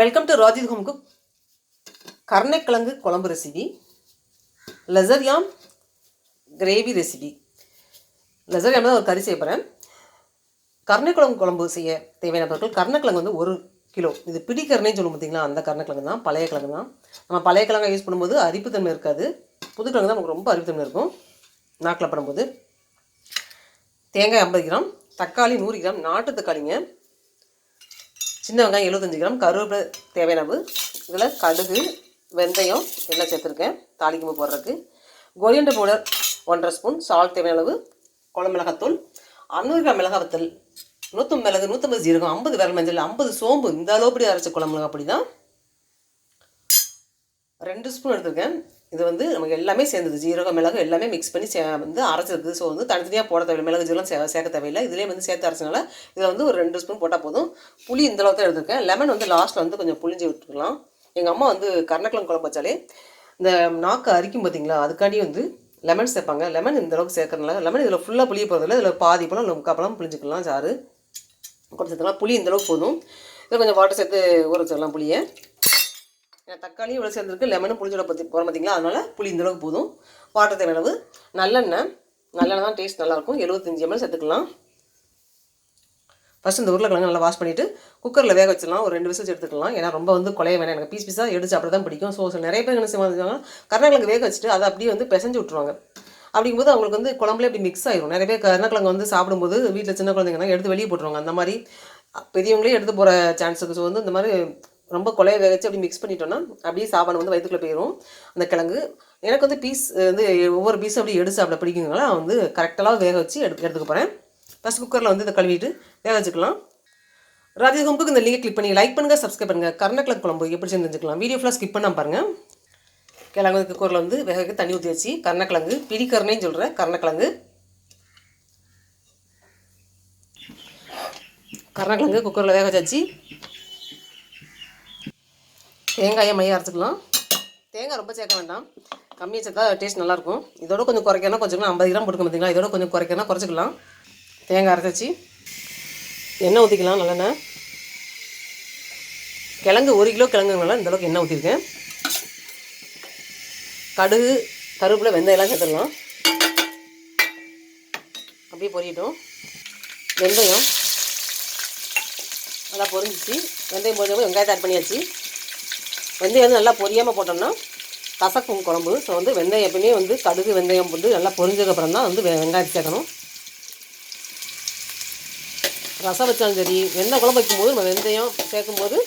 Welcome to Rajith home cook கருணைக்கிழங்கு குழம்பு recipe lesser yam gravy recipe lesser yam தான் ஒரு கறி செய்ய போகிறேன் கருணைக்கிழங்கு குழம்பு செய்ய தேவையான பொருட்கள் கருணைக்கிழங்கு வந்து ஒரு கிலோ. இது பிடிக்கருணைன்னு சொல்லும் பார்த்தீங்களா? அந்த கருணைக்கிழங்கு தான் பழைய கிழங்கு தான். நம்ம பழைய கிழங்கை யூஸ் பண்ணும்போது அரிப்புத்தன்மை இருக்காது. புதுக்கிழங்கு தான் நமக்கு ரொம்ப அரிப்புத்தன்மை இருக்கும். நாக்கில் படும்போது. தேங்காய் ஐம்பது கிராம் தக்காளி நூறு கிராம் நாட்டு தக்காளிங்க. சின்ன வெங்காயம் எழுபத்தஞ்சு கிராம் கருவேப்பிலை தேவையான இதில் கடுகு வெந்தயம் எல்லாம் சேர்த்துருக்கேன் தாளிக்கும்பு போடுறதுக்கு. கொரியண்டர் பவுடர் ஒன்றரை ஸ்பூன் சால்ட் தேவையான அளவு குழம்பு மிளகாத்தூள் அறுநூறு கிராம் மிளகாய் நூற்றம்பது மிளகு நூற்றம்பது ஜீரகம் ஐம்பது விரல் மஞ்சள் ஐம்பது சோம்பு இந்த அளவுப்படி அரைச்ச குழம்பு மிளகா அப்படி தான். ரெண்டு ஸ்பூன் எடுத்துருக்கேன். இது வந்து நமக்கு எல்லாமே சேர்ந்தது. ஜீரகம் மிளகு எல்லாமே மிக்ஸ் பண்ணி சே வந்து அரைச்சிருக்குது. ஸோ வந்து தனித்தனியாக போட தேவையில்லை. மிளகு ஜீரகம் சே சேர்க்க தேவையில்லை. இதுலேயே வந்து சேர்த்து அரைச்சனால இதில் வந்து ஒரு ரெண்டு ஸ்பூன் போட்டால் போதும். புளி இந்த அளவுக்கு தான் லெமன் வந்து லாஸ்ட்டில் வந்து கொஞ்சம் புளிஞ்சு விட்டுருக்கலாம் எங்கள் அம்மா வந்து கருணக்கிழங்கு குழம்பு வச்சாலே இந்த நாக்கு அரிக்கும் பார்த்தீங்களா அதுக்காண்டி வந்து லெமன் சேர்ப்பாங்க. லெமன் இந்த அளவுக்கு சேர்க்கறதுனால லெமன் இதில் ஃபுல்லாக புளிய போகிறதில்ல இதில் பாதி பழம் இல்லை முக்கால் பழம் புளிஞ்சிக்கலாம் சாறு. கொஞ்சம் சேர்த்துக்கலாம் புளி இந்த அளவுக்கு போதும். இதில் கொஞ்சம் வாட்டர் சேர்த்து ஊற வச்சிடலாம் புளியை. ஏன்னா தக்காளியும் இவ்வளோ சேர்ந்துருக்கு. லெமனும் புளிஞ்சோட பற்றி போகிற பார்த்தீங்களா அதனால் புளி இந்தளவுக்கு போதும். வாட்டர் தேவையான அளவு. நல்லெண்ணெய். நல்லெண்ணெய் தான் டேஸ்ட் நல்லாயிருக்கும் எழுபத்தஞ்சி எம்எல் சேர்த்துக்கலாம். ஃபஸ்ட் இந்த உருளைக்கிழங்கு நல்லா வாஷ் பண்ணிவிட்டு குக்கரில் வேக வச்சிடலாம். ஒரு ரெண்டு விசில்ஸ் எடுத்துக்கலாம். ஏன்னா ரொம்ப வந்து குலைய வேணாம். எனக்கு பீஸ் பீஸாக எடுத்து அப்படி தான் பிடிக்கும். ஸோ நிறைய பேர் என்ன செய்வாங்க கருணக்கிழங்கு வேக வச்சுட்டு அதை அப்படியே வந்து பிசைஞ்சு விட்ருவாங்க அப்படிங்கும்போது அவங்களுக்கு வந்து குழம்புல இப்படி மிக்ஸ் ஆயிரும். நிறைய பேர் கருணக்கிழங்கு வந்து சாப்பிடும்போது வீட்டில் சின்ன குழந்தைங்கன்னா எடுத்து வெளியே போட்டுருவாங்க. அந்த மாதிரி பெரியவங்களே எடுத்து போகிற சான்ஸ் இருக்குது ஸோ வந்து இந்த மாதிரி ரொம்ப கொலைய வேக வச்சு அப்படி மிக்ஸ் பண்ணிட்டோன்னா அப்படியே சாப்பாடு வந்து வயிற்றுக்குள்ளே போயிடும் அந்த கிழங்கு எனக்கு வந்து பீஸ் வந்து ஒவ்வொரு பீஸும் அப்படி எடுத்து சாப்பிட பிடிக்குங்களா வந்து கரெக்டாக வேக வச்சு எடுத்து எடுத்துக்க போகிறேன் ஃபஸ்ட் குக்கரில் வந்து இதை கழுவிட்டு வேக வச்சுக்கலாம். ராஜி ஹோம்புக்கு இந்த லிங்கை கிளிக் பண்ணி லைக் பண்ணுங்கள் சப்ஸ்கிரைப் பண்ணுங்கள் கருணக்கிழங்கு குழம்பு எப்படி செஞ்சுக்கலாம் வீடியோ ஃபுல்லாக ஸ்கிப் பண்ணால் பாருங்கள் கிழங்கு குக்கரில் வந்து வேக வைக்க தண்ணி ஊற்றி வச்சு கருணக்கிழங்கு பிடிக்கருணைன்னு சொல்கிறேன் கருணக்கிழங்கு. கருணக்கிழங்கு குக்கரில் வேக வச்சாச்சு. தேங்காயை மையம் அரைச்சிக்கலாம். தேங்காய் ரொம்ப சேர்க்க வேண்டாம். கம்மியாக சேர்த்தா டேஸ்ட் நல்லாயிருக்கும். இதோட கொஞ்சம் குறைக்கணும் கொஞ்சம் ஐம்பது கிராம் போட்டுக்க பார்த்தீங்களா இதோட கொஞ்சம் குறைக்கணும் குறைச்சிக்கலாம். தேங்காய் அரைச்சி எண்ணெய் ஊற்றிக்கலாம் நல்லெண்ணெய். கிழங்கு ஒரு கிலோ கிழங்குனால இந்த அளவுக்கு எண்ணெய் ஊற்றிருக்கேன் கடுகு கருவேப்பிலை வெந்தயம்லாம் சேர்த்துடலாம். அப்படியே பொரியட்டும். வெந்தயம். நல்லா பொரிஞ்சிச்சு. வெந்தயம் பொரிஞ்சப்போ வெங்காயத்தை ஆட் பண்ணியாச்சு. வெந்தயம் வந்து நல்லா பொரியாமல் போட்டோம்னா கசக்கும் குழம்பு. ஸோ வந்து வெந்தயம் எப்பயுமே வந்து கடுகு வெந்தயம் போட்டு நல்லா பொரிஞ்சதுக்கப்புறம் தான் வந்து வெ- வெங்காயத்தை சேர்க்கணும். ரசம் வச்சாலும் சரி வெந்த குழம்பு வைக்கும்போது நம்ம வெந்தயம் சேர்க்கும்போது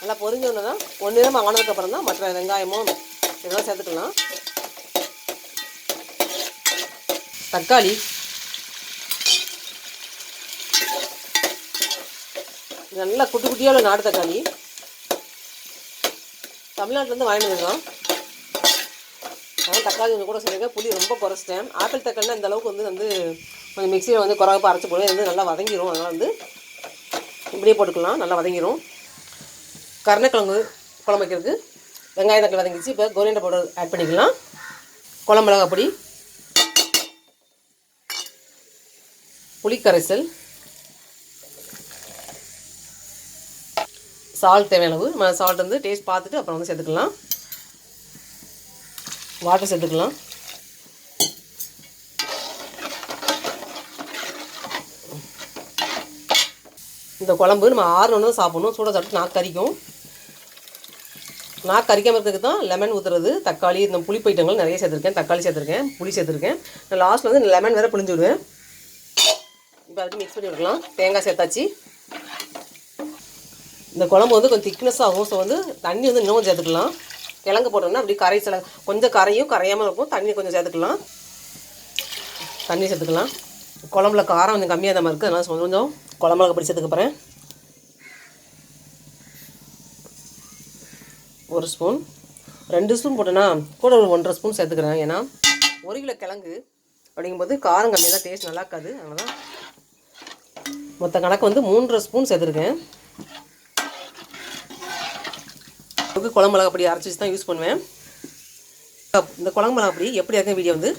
நல்லா பொரிஞ்சோன்னு தான் ஒன்று நேரம் ஆனதுக்கப்புறம் தான் மற்ற வெங்காயமும் இதெல்லாம் சேர்த்துக்கலாம். தக்காளி. நல்லா குட்டி குட்டியாக உள்ள நாட்டு தக்காளி. தமிழ்நாட்டிலேருந்து வாங்கிட்டு வந்தோம் அதனால் தக்காளி கொஞ்சம் கூட சொல்லியிருக்கேன் புளி ரொம்ப குறைச்சிட்டேன். ஆப்பிள் தக்காளினா இந்த அளவுக்கு வந்து வந்து கொஞ்சம் மிக்சியில் வந்து குறவப்பா அரைச்சி போடுவோம் வந்து நல்லா வதங்கிரும். அதனால் வந்து இப்படியே போட்டுக்கலாம். நல்லா வதங்கிரும். கருணைக்கிழங்கு குழம்பு வைக்கிறதுக்கு வெங்காயம் தக்காளி வதங்கிச்சு இப்போ கோரியண்டர் பவுடர் ஆட் பண்ணிக்கலாம். குழம்பு மிளகா பொடி. புளிக்கரைசல். சால்ட் தேவையளவு. நம்ம சால்ட் வந்து டேஸ்ட் பார்த்துட்டு அப்புறம் வந்து சேர்த்துக்கலாம். வாட்டர் சேர்த்துக்கலாம். இந்த குழம்பு நம்ம ஆறுனு தான் சாப்பிடணும். சூடாக சாப்பிட்டு நாக்கு கறிக்கும். நான் கறிக்காமல் இருக்கிறதுக்கு தான் லெமன் ஊற்றுறது தக்காளி இந்த புளி ஐட்டங்கள் நிறைய சேர்த்துருக்கேன். தக்காளி சேர்த்துருக்கேன். புளி சேர்த்துருக்கேன். நான் லாஸ்ட்டில் வந்து லெமன் வேறு புளிஞ்சு விடுவேன் இப்போ அதுக்கு மிக்ஸ் பண்ணி விடலாம் தேங்காய் சேர்த்தாச்சு. இந்த குழம்பு வந்து கொஞ்சம் திக்னஸ் ஆகும். ஸோ வந்து தண்ணி வந்து இன்னும் கொஞ்சம் சேர்த்துக்கலாம். கிழங்கு போட்டோம்னா அப்படி கரை சில கொஞ்சம் கரையும் கரையாமல் இருக்கும். தண்ணி கொஞ்சம் சேர்த்துக்கலாம். தண்ணி சேர்த்துக்கலாம். குழம்புல காரம் கொஞ்சம் கம்மியாக தான் இருக்குது அதனால் கொஞ்சம் குழம்புல அப்படி சேர்த்துக்கப்பறேன் ஒரு ஸ்பூன் ரெண்டு ஸ்பூன் போட்டேன்னா கூட ஒரு ஒன்றரை ஸ்பூன் சேர்த்துக்கிறேன். ஏன்னா ஒரு கிலோ கிழங்கு அப்படிங்கும்போது காரம் கம்மியாக தான் டேஸ்ட் நல்லா இருக்காது. அதனால் மொத்த கணக்கு வந்து மூன்றரை ஸ்பூன் சேர்த்துருக்கேன். அளவுக்கு குழம்பு மிளகா பொடி அரைச்சி வச்சு தான் யூஸ் பண்ணுவேன். இந்த குழம்பு மிளகா பொடி எப்படி இருக்கும் வீடியோ வந்து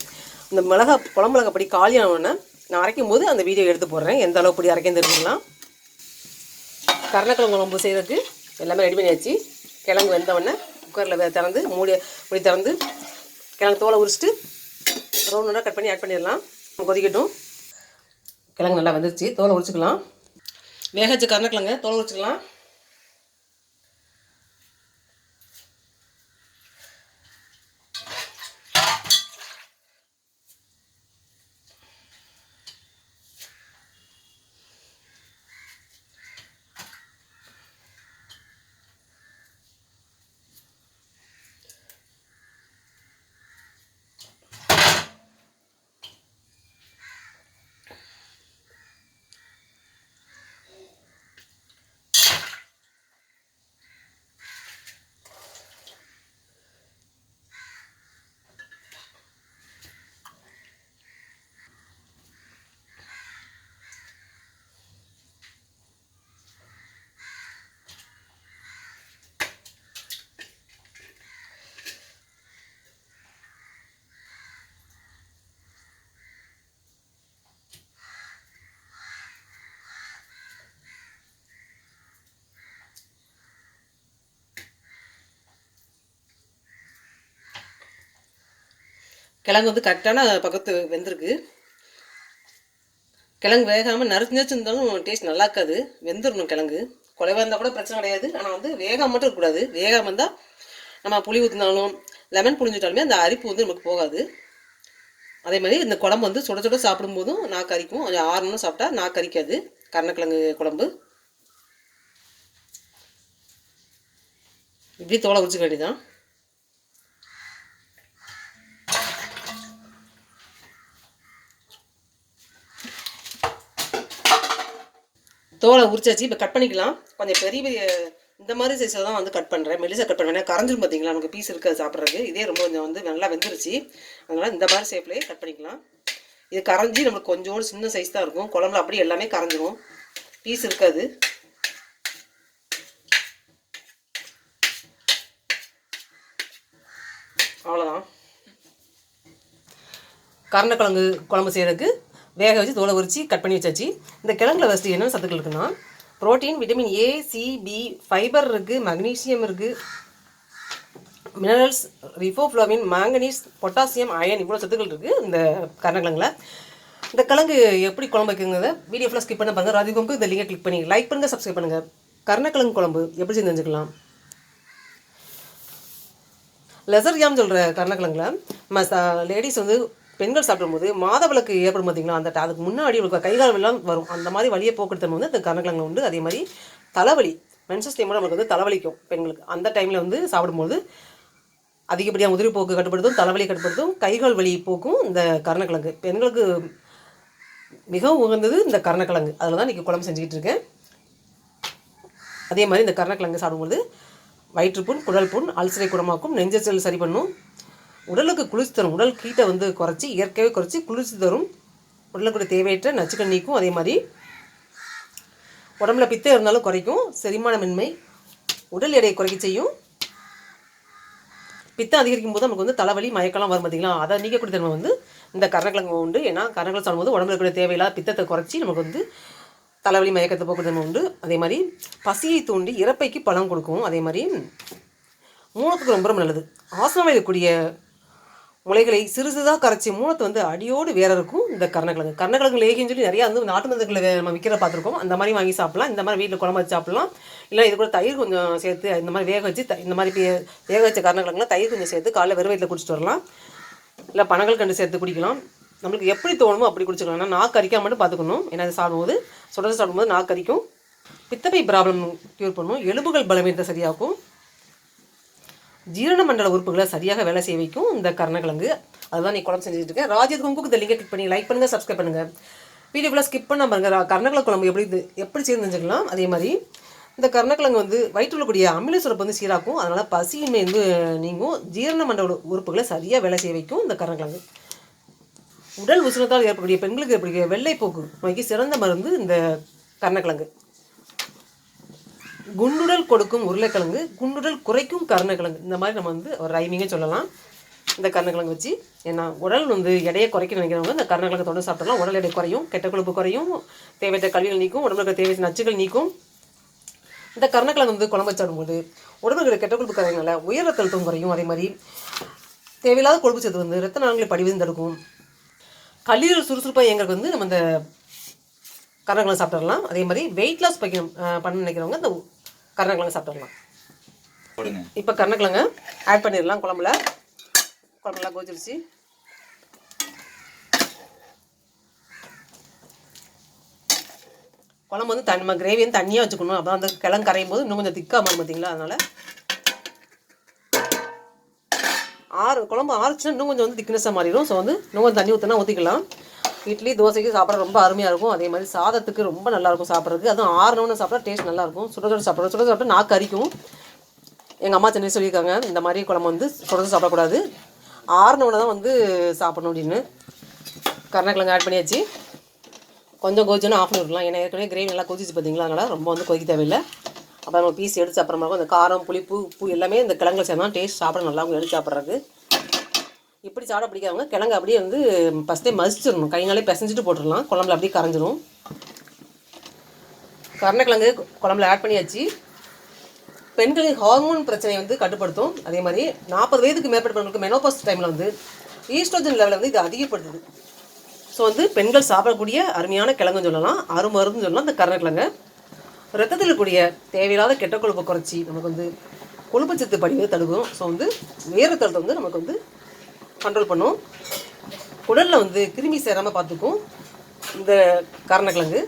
இந்த மிளகா குழம்பு மிளகா பொடி காலியான உடனே நான் அரைக்கும் போது அந்த வீடியோ எடுத்து போடுறேன். எந்த அளவு பொடி அரைக்கும் தெரிஞ்சுக்கலாம். கருணக்கிழங்கு குழம்பு செய்கிறதுக்கு எல்லாமே ரெடி பண்ணியாச்சு. கிழங்கு வெந்தவொடனே குக்கரில் திறந்து மூடி மூடி திறந்து கிழங்கு தோலை உரிச்சிட்டு ரவுண்டாக கட் பண்ணி ஆட் பண்ணிடலாம். கொதிக்கட்டும். கிழங்கு நல்லா வந்துருச்சு. தோலை உரிச்சுக்கலாம். வேக வச்ச கருணக்கிழங்க தோலை உரிச்சுக்கலாம். கிழங்கு வந்து கரெக்டான பக்கத்து வெந்திருக்கு. கிழங்கு வேகாமல் நறுச்சு நறுச்சு இருந்தாலும் டேஸ்ட் நல்லா இருக்காது. வெந்துடணும் கிழங்கு. குலைவாக இருந்தால் கூட பிரச்சனை கிடையாது. ஆனால் வந்து வேகாம மட்டும் இருக்கக்கூடாது. வேகாமல் இருந்தால் நம்ம புளி ஊற்றினாலும் லெமன் புளிஞ்சிட்டாலுமே அந்த அரிப்பு வந்து நமக்கு போகாது. அதே மாதிரி இந்த குழம்பு வந்து சுட சுட சாப்பிடும்போதும் நாக்கு அரிக்கும் கொஞ்சம் ஆறணும்னு சாப்பிட்டா நாக்கு அரிக்காது கருணக்கிழங்கு குழம்பு. இப்படி தோலை உரிச்சுக்க வேண்டியதான் தோலை உரிச்சாச்சு. இப்போ கட் பண்ணிக்கலாம். கொஞ்சம் பெரிய பெரிய இந்த மாதிரி சைஸில் தான் வந்து கட் பண்ணுறேன் மெலிசா கட் பண்ணுவேன். கரைஞ்சிரும் பார்த்தீங்களா நமக்கு பீஸ் இருக்காது சாப்பிட்றதுக்கு. இதே ரொம்ப கொஞ்சம் வந்து நல்லா வெந்துருச்சு. அதனால் இந்த மாதிரி ஷேப்லேயே கட் பண்ணிக்கலாம். இது கரைஞ்சி நம்மளுக்கு கொஞ்சோடு சின்ன சைஸ் தான் இருக்கும். குழம்புல அப்படியே எல்லாமே கரைஞ்சிரும். பீஸ் இருக்காது அவ்வளோதான் கருணக்கிழங்கு குழம்பு செய்கிறதுக்கு வேக வச்சு தோலை உரித்து கட் பண்ணி வச்சாச்சு. இந்த கிழங்குல ஃபஸ்ட்டு என்னென்ன சத்துக்கள் இருக்குன்னா protein vitamin A C B fibre இருக்குது மக்னீசியம் இருக்குது minerals riboflavin manganese potassium iron இவ்வளோ சத்துக்கள் இருக்குது இந்த கருணக்கிழங்குல. இந்த கிழங்கு எப்படி குழம்பு வைக்குங்கிறத வீடியோ ஃபுல்லாக ஸ்கிப் பண்ண பாருங்கள் ராஜிகோம்பு இந்த லிங்கை கிளிக் பண்ணி லைக் பண்ணுங்கள் சப்ஸ்கிரைப் பண்ணுங்கள் கருணக்கிழங்கு குழம்பு எப்படி செஞ்சு தெரிஞ்சுக்கலாம் லெசர் யாம் சொல்கிற கருணக்கிழங்குல மசா லேடிஸ் வந்து பெண்கள் சாப்பிடும்போது மாதவிளக்கு ஏற்படும் பார்த்தீங்களா அந்த அதுக்கு முன்னாடி உங்களுக்கு கை கால் எல்லாம் வரும். அந்த மாதிரி வழியை போக்குறது வந்து அந்த கருணக்கிழங்கு உண்டு. அதே மாதிரி தலைவலி மென்சஸ் டைமில் நம்மளுக்கு வந்து தலைவலிக்கும் பெண்களுக்கு. அந்த டைமில் வந்து சாப்பிடும்போது அதிகப்படியாக உதிரி போக்கு கட்டுப்படுத்தும் தலைவலி கட்டுப்படுத்தும் கைகால் வலி போக்கும் இந்த கருணக்கிழங்கு. பெண்களுக்கு மிகவும் உகந்தது இந்த கருணக்கிழங்கு. அதில் தான் இன்றைக்கி குழம்பு செஞ்சுக்கிட்டு இருக்கேன். அதே மாதிரி இந்த கருணக்கிழங்கு சாப்பிடும்போது வயிற்றுப்புண் குடல் புண் அல்சரை குணமாக்கும் நெஞ்சச்சல் சரி பண்ணும் உடலுக்கு குளிர்ச்சி தரும். உடல் கீட்டை வந்து குறைச்சி இயற்கையாகவே குறைச்சி குளிர்ச்சி தரும். உடலுக்கு தேவையற்ற நச்சுக்கள் நீக்கும் அதே மாதிரி உடம்புல பித்தம் இருந்தாலும் குறைக்கும். செரிமானமின்மை உடல் எடையை குறைக்க செய்யும். பித்தம் அதிகரிக்கும் போது நமக்கு வந்து தலைவலி மயக்கலாம் வரும் பார்த்தீங்களா அதை நீக்கக்கூடிய தன்மை வந்து இந்த கருணக்கிழங்கு உண்டு. ஏன்னா கருணக்கிழங்கு சாப்பிடும்போது உடம்புல இருக்கிற தேவையில்லாத பித்தத்தை குறைச்சி நமக்கு வந்து தலைவலி மயக்கத்தை போக்குறது உண்டு. அதே மாதிரி பசியை தூண்டி இறப்பைக்கு பழம் கொடுக்கும். அதே மாதிரி மூலத்துக்கு ரொம்ப ரொம்ப நல்லது. ஆசனம் இருக்கக்கூடிய முளைகளை சிறுசுதாக கரைச்சி மூலத்தை வந்து அடியோடு வேற இருக்கும் இந்த கருணக்கிழங்கு. கருணக்கிழங்கு லேகின்னு சொல்லி நிறையா வந்து நாட்டு மருந்துகளை நம்ம விற்கிற பார்த்துருக்கோம். அந்த மாதிரி வாங்கி சாப்பிடலாம். இந்த மாதிரி வீட்டில் குழம்பு வச்சு சாப்பிடலாம். இல்லை இது கூட தயிர் கொஞ்சம் சேர்த்து இந்த மாதிரி வேக வச்சு இந்த மாதிரி வேக வச்ச கருணக்கிழங்குல தயிர் கொஞ்சம் சேர்த்து காலைல வெறும் வயிற்றில் குடிச்சிட்டு வரலாம். இல்லை பனங்கள் கண்டு சேர்த்து குடிக்கலாம். நம்மளுக்கு எப்படி தோணுமோ அப்படி குடிச்சிக்கலாம் ஆனால் நாக்கு அரிக்காம மட்டும் பார்த்துக்கணும். ஏன்னா அது சாப்பிடும்போது சுடச்சு சாப்பிடும்போது நாக்கு அரிக்கும். பித்தப்பை ப்ராப்ளம் க்யூர் பண்ணும். எலும்புகள் பலவீனத்தை சரியாகும் ஜீரண மண்டல உறுப்புகளை சரியாக வேலை செய்ய வைக்கும் இந்த கருணக்கிழங்கு. அதுதான் நீ குழம்பு செஞ்சுட்டு இருக்கேன் ராஜத் குங்குக்கு இந்த லிங்கை கிளிக் பண்ணி லைக் பண்ணுங்கள் சப்ஸ்கிரைப் பண்ணுங்கள் வீடியோ ஃபுல்லாக ஸ்கிப் பண்ண பாருங்கள் கருணக்கிழங்கு குழம்பு எப்படி இது எப்படி செய்து தெரிஞ்சுக்கலாம். அதே மாதிரி இந்த கருணக்கிழங்கு வந்து வயிற்றுல கூடிய அமில சுரப்பு வந்து சீராக்கும். அதனால் பசியுமே வந்து நீங்கும். ஜீரண மண்டல உறுப்புகளை சரியாக வேலை செய்ய வைக்கும் இந்த கருணக்கிழங்கு. உடல் உஷ்ணத்தால் ஏற்படக்கூடிய பெண்களுக்கு ஏற்படக்கூடிய வெள்ளைப்போக்கு நோய்க்கு சிறந்த மருந்து இந்த கருணக்கிழங்கு. குண்டுடல் கொடுக்கும் உருளைக்கிழங்கு குண்டுடல் குறைக்கும் கருணக்கிழங்கு. இந்த மாதிரி நம்ம வந்து ஒரு ரைமிங்கே சொல்லலாம். இந்த கருணக்கிழங்கு வச்சு ஏன்னா உடல் வந்து எடையை குறைக்க நினைக்கிறவங்க இந்த கருணக்கிழங்கு தொடர்ந்து சாப்பிடலாம் உடல் எடை குறையும் கெட்ட கொழுப்பு குறையும் தேவையற்ற கல்விகள் நீக்கும் உடம்புல இருக்க தேவையற்ற நச்சுகள் நீக்கும். இந்த கருணக்கிழங்கு வந்து குழம்பு வச்சாடும்போது உடம்புக்கு கெட்ட கொழுப்பு கரையினால உயர் ரத்த அழுத்தம் குறையும். அதே மாதிரி தேவையில்லாத கொழுப்பு சத்து வந்து ரத்த நாளங்களை படிவது தடுக்கும் கல்லீரல் சுறுசுறுப்பாக எங்களுக்கு வந்து நம்ம இந்த கருணக்கிழங்கு சாப்பிட்டுடலாம். அதே மாதிரி வெயிட் லாஸ் வைக்கணும் பண்ண நினைக்கிறவங்க இந்த கருணக்கிழங்கு சாப்பிட்டுடலாம் போடுங்க. இப்போ கருணக்கிழங்க ஆட் பண்ணிடலாம். குழம்புல. குழம்புலாம் கோச்சிருச்சு குழம்பு வந்து தண்ணி கிரேவி வந்து தண்ணியாக வச்சுக்கணும். அப்போ அந்த கிழங்கு கரையும் போது இன்னும் கொஞ்சம் திக்காக மாறும் பார்த்தீங்களா அதனால். ஆறு குழம்பு ஆறுச்சுன்னா இன்னும் கொஞ்சம் வந்து திக்னஸாக மாறிடும். ஸோ வந்து இன்னும் கொஞ்சம் தண்ணி ஊற்றினா ஊற்றிக்கலாம் இட்லி தோசைக்கு சாப்பிட ரொம்ப அருமையாக இருக்கும். அதே மாதிரி சாதத்துக்கு ரொம்ப நல்லாயிருக்கும் சாப்பிட்றதுக்கு. அதுவும் ஆறுனோன்னு சாப்பிட்டா டேஸ்ட் நல்லாயிருக்கும் சுட சுட சாப்பிட்றது சுட சாப்பிட்டு நாக்கு அரிக்கும் எங்கள் அம்மா சென்னை சொல்லியிருக்காங்க இந்த மாதிரி குழம்பு வந்து சுட சாப்பிடக்கூடாது. ஆறுனவுடனே தான் வந்து சாப்பிடணும் அப்படின்னு. கருணக்கிழங்கு ஆட் பண்ணியாச்சு. கொஞ்சம் கொதிச்சுன்னா ஆஃப் பண்ணிடலாம் ஏன்னா ஏற்கனவே கிரேவி நல்லா கொதிச்சு பார்த்தீங்களா அதனால் ரொம்ப வந்து கொதிக்க தேவையில்லை. அப்புறம் நம்ம பீஸ் எடுத்து அப்புறமா இருக்கும். அந்த காரம் புளிப்பு உப்பு எல்லாமே இந்த கிழங்கு சேர்ந்தா டேஸ்ட் சாப்பிட நல்லா இருக்கும். எடுத்து சாப்பிட்றது இப்படி சாப்பிட பிடிக்காதவங்க கிழங்கு அப்படியே வந்து ஃபஸ்ட்டே மசிச்சிடணும். கைனாலே பிசைஞ்சிட்டு போட்டுடலாம். குழம்புல அப்படியே கரைஞ்சிரும். கருணக்கிழங்கு குழம்புல ஆட் பண்ணியாச்சு. பெண்களின் ஹார்மோன் பிரச்சனையை வந்து கட்டுப்படுத்தும். அதே மாதிரி நாற்பது வயதுக்கு மேற்பட்டவங்களுக்கு மெனோபாஸ் டைமில் வந்து ஈஸ்ட்ரோஜன் லெவலில் வந்து இது அதிகப்படுத்துது. ஸோ வந்து பெண்கள் சாப்பிடக்கூடிய அருமையான கிழங்குன்னு சொல்லலாம். அருமருந்துன்னு சொல்லலாம். இந்த கருணக்கிழங்கு. ரத்தத்தில் இருக்கக்கூடிய தேவையில்லாத கெட்ட கொழுப்பை குறைச்சி நமக்கு வந்து கொழுப்புச்சத்து படிவு தடுக்கும். ஸோ வந்து வேறு உயரத்தழுத்தம் வந்து நமக்கு வந்து கண்ட்ரோல் பண்ணும். உடலில் வந்து கிருமி சேராமல் பார்த்துக்கும். இந்த கருணக்கிழங்கு.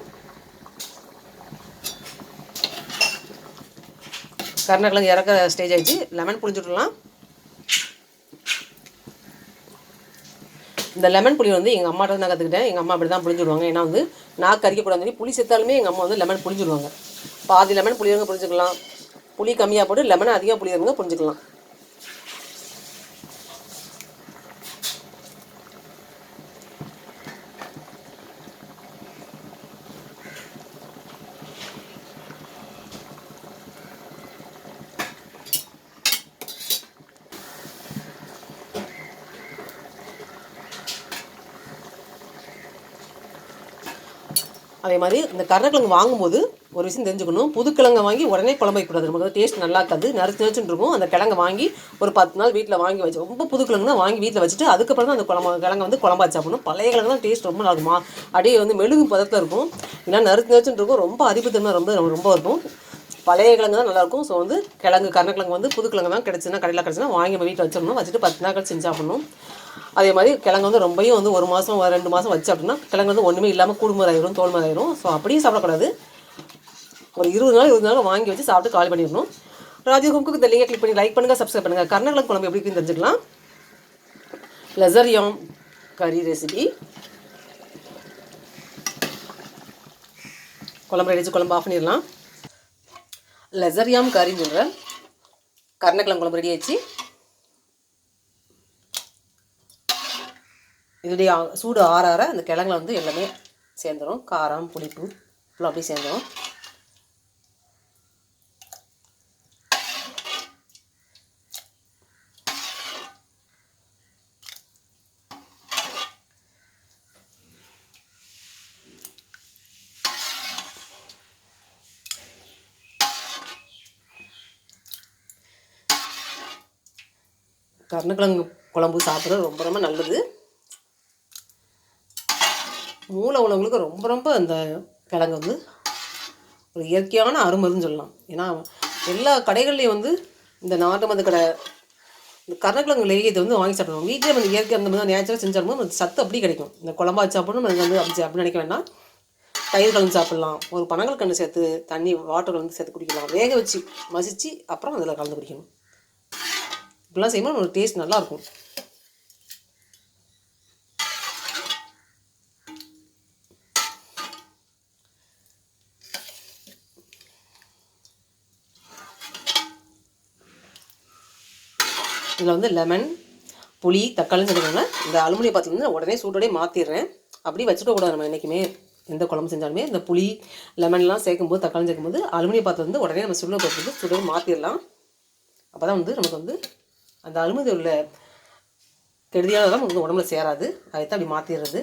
கருணக்கிழங்கு இறக்க ஸ்டேஜ் ஆகிடுச்சு லெமன் புளிஞ்சுடலாம் இந்த லெமன் புளி வந்து எங்கள் அம்மாட்ட தான் கற்றுக்கிட்டேன் எங்கள் அம்மா அப்படி தான் புளிஞ்சுடுவாங்க ஏன்னா வந்து நான் கறிக்கக்கூடாது சொல்லி புளி செத்தாலுமே எங்கள் அம்மா வந்து லெமன் புளிஞ்சுடுவாங்க பாதி லெமன் புளியவங்க புளிஞ்சுக்கலாம் புளி கம்மியாக போட்டு லெமன் அதிகம் புளியவங்க புரிஞ்சுக்கலாம் அதே மாதிரி இந்த கருணக்கிழங்கு வாங்கும்போது ஒரு விஷயம் தெரிஞ்சுக்கணும். புது கிழங்கை வாங்கி உடனே குழம்பு வைக்கக்கூடாது. நமக்கு டேஸ்ட் நல்லா இருக்காது. நறுச்சு நறுச்சுன்னு இருக்கும். அந்த கிழங்கை வாங்கி ஒரு பத்து நாள் வீட்டில் வாங்கி வச்சு ரொம்ப புது கிழங்குனா வாங்கி வீட்டில் வச்சுட்டு அதுக்கப்புறம் தான் அந்த குழம்பு கிழங்கு வந்து குழம்பா சாப்பிடணும். பழைய கிழங்கு தான் டேஸ்ட் ரொம்ப நல்லா அப்படியே வந்து மெழுகு பதத்தில் இருக்கும். ஏன்னா நறுச்சு நறுச்சுன்னு இருக்கும். ரொம்ப அதிபத்தமாக ரொம்ப ரொம்ப இருக்கும். பழைய கிழங்கு தான் நல்லாயிருக்கும் ஸோ வந்து கிழங்கு கருணக்கிழங்கு வந்து புது கிழங்கு தான் கிடச்சுன்னா கடையில் கிடச்சுன்னா வாங்கி நம்ம வீட்டில் வச்சிடணும். வச்சுட்டு பத்து நாள் கழிச்சு செஞ்சு சாப்பிடணும். அதே மாதிரி கிழங்கு வந்து ரொம்பையும் வந்து ஒரு மாதம் ரெண்டு மாதம் வச்சு அப்படின்னா கிழங்கு வந்து ஒன்றுமே இல்லாமல் குடும்பராயிரும் தோல் ஸோ அப்படியும் சாப்பிடக்கூடாது. ஒரு இருபது நாள் இருபது நாள் வாங்கி வச்சு சாப்பிட்டு காலி பண்ணிடணும். ராஜீவ் இந்த லிங்கை கிளிக் பண்ணி லைக் பண்ணுங்கள் சப்ஸ்கிரைப் பண்ணுங்கள் கர்நாடகம் குழம்பு எப்படி தெரிஞ்சுக்கலாம். லெசரியம் கறி ரெசிபி குழம்பு அடிச்சு குழம்பு ஆஃப் பண்ணிடலாம். லெசரியாம் கறின்னு சொல்கிறேன் கருணக்கிழங்கு குழம்பு ரெடி ஆச்சு இதோடைய ஆ- சூடு ஆற ஆற அந்த கிழங்குல வந்து எல்லாமே சேர்ந்துடும் காரம் புளிப்பு ஃபுல்லாக அப்படியே சேர்ந்துடும் கருணக்கிழங்கு குழம்பு சாப்பிட்றது ரொம்ப ரொம்ப நல்லது. மூளை உள்ளவங்களுக்கு ரொம்ப ரொம்ப அந்த கிழங்கு வந்து ஒரு இயற்கையான அருமருன்னு சொல்லலாம். ஏன்னா எல்லா கடைகள்லையும் வந்து இந்த நாட்டு மருந்து கடை இந்த கருணக்கிழங்கு லேகியத்தை வந்து வாங்கி சாப்பிடுவோம் வீட்டிலே வந்து இயற்கை அந்த மாதிரி நேச்சுரலாக செஞ்சாலும் அந்த சத்து அப்படி கிடைக்கும். இந்த குழம்பா வச்சு சாப்பிடணும் எனக்கு வந்து அப்படி அப்படி நினைக்க வேண்டாம். தயிர் கலந்து சாப்பிட்லாம். ஒரு பனங்கள் கன்று சேர்த்து தண்ணி வாட்டர் கலந்து சேர்த்து குடிக்கலாம். வேக வச்சு மசித்து அப்புறம் அதில் கலந்து குடிக்கணும். இப்படிலாம் செய்யும்போது நம்மளுக்கு டேஸ்ட் நல்லாயிருக்கும் இதில் வந்து லெமன் புளி தக்காளின்னு சொல்லுவாங்க இந்த அலுமினிய பாத்திரம் வந்து உடனே சூட்டோடய மாற்றிடுறேன் அப்படி வச்சுக்க கூடாது நம்ம என்றைக்குமே எந்த குழம்பு செஞ்சாலுமே. இந்த புளி லெமன்லாம் சேர்க்கும்போது தக்காளி சேர்க்கும்போது அலுமினிய பாத்திரம் வந்து உடனே நம்ம சுள்ள போட்டு வந்து மாற்றிடலாம் அப்போ தான் வந்து நமக்கு வந்து அந்த அலுமினியம் உள்ள கெடுதியானதெல்லாம் வந்து உடம்புல சேராது. அதை தான் அப்படி மாற்றிடுறது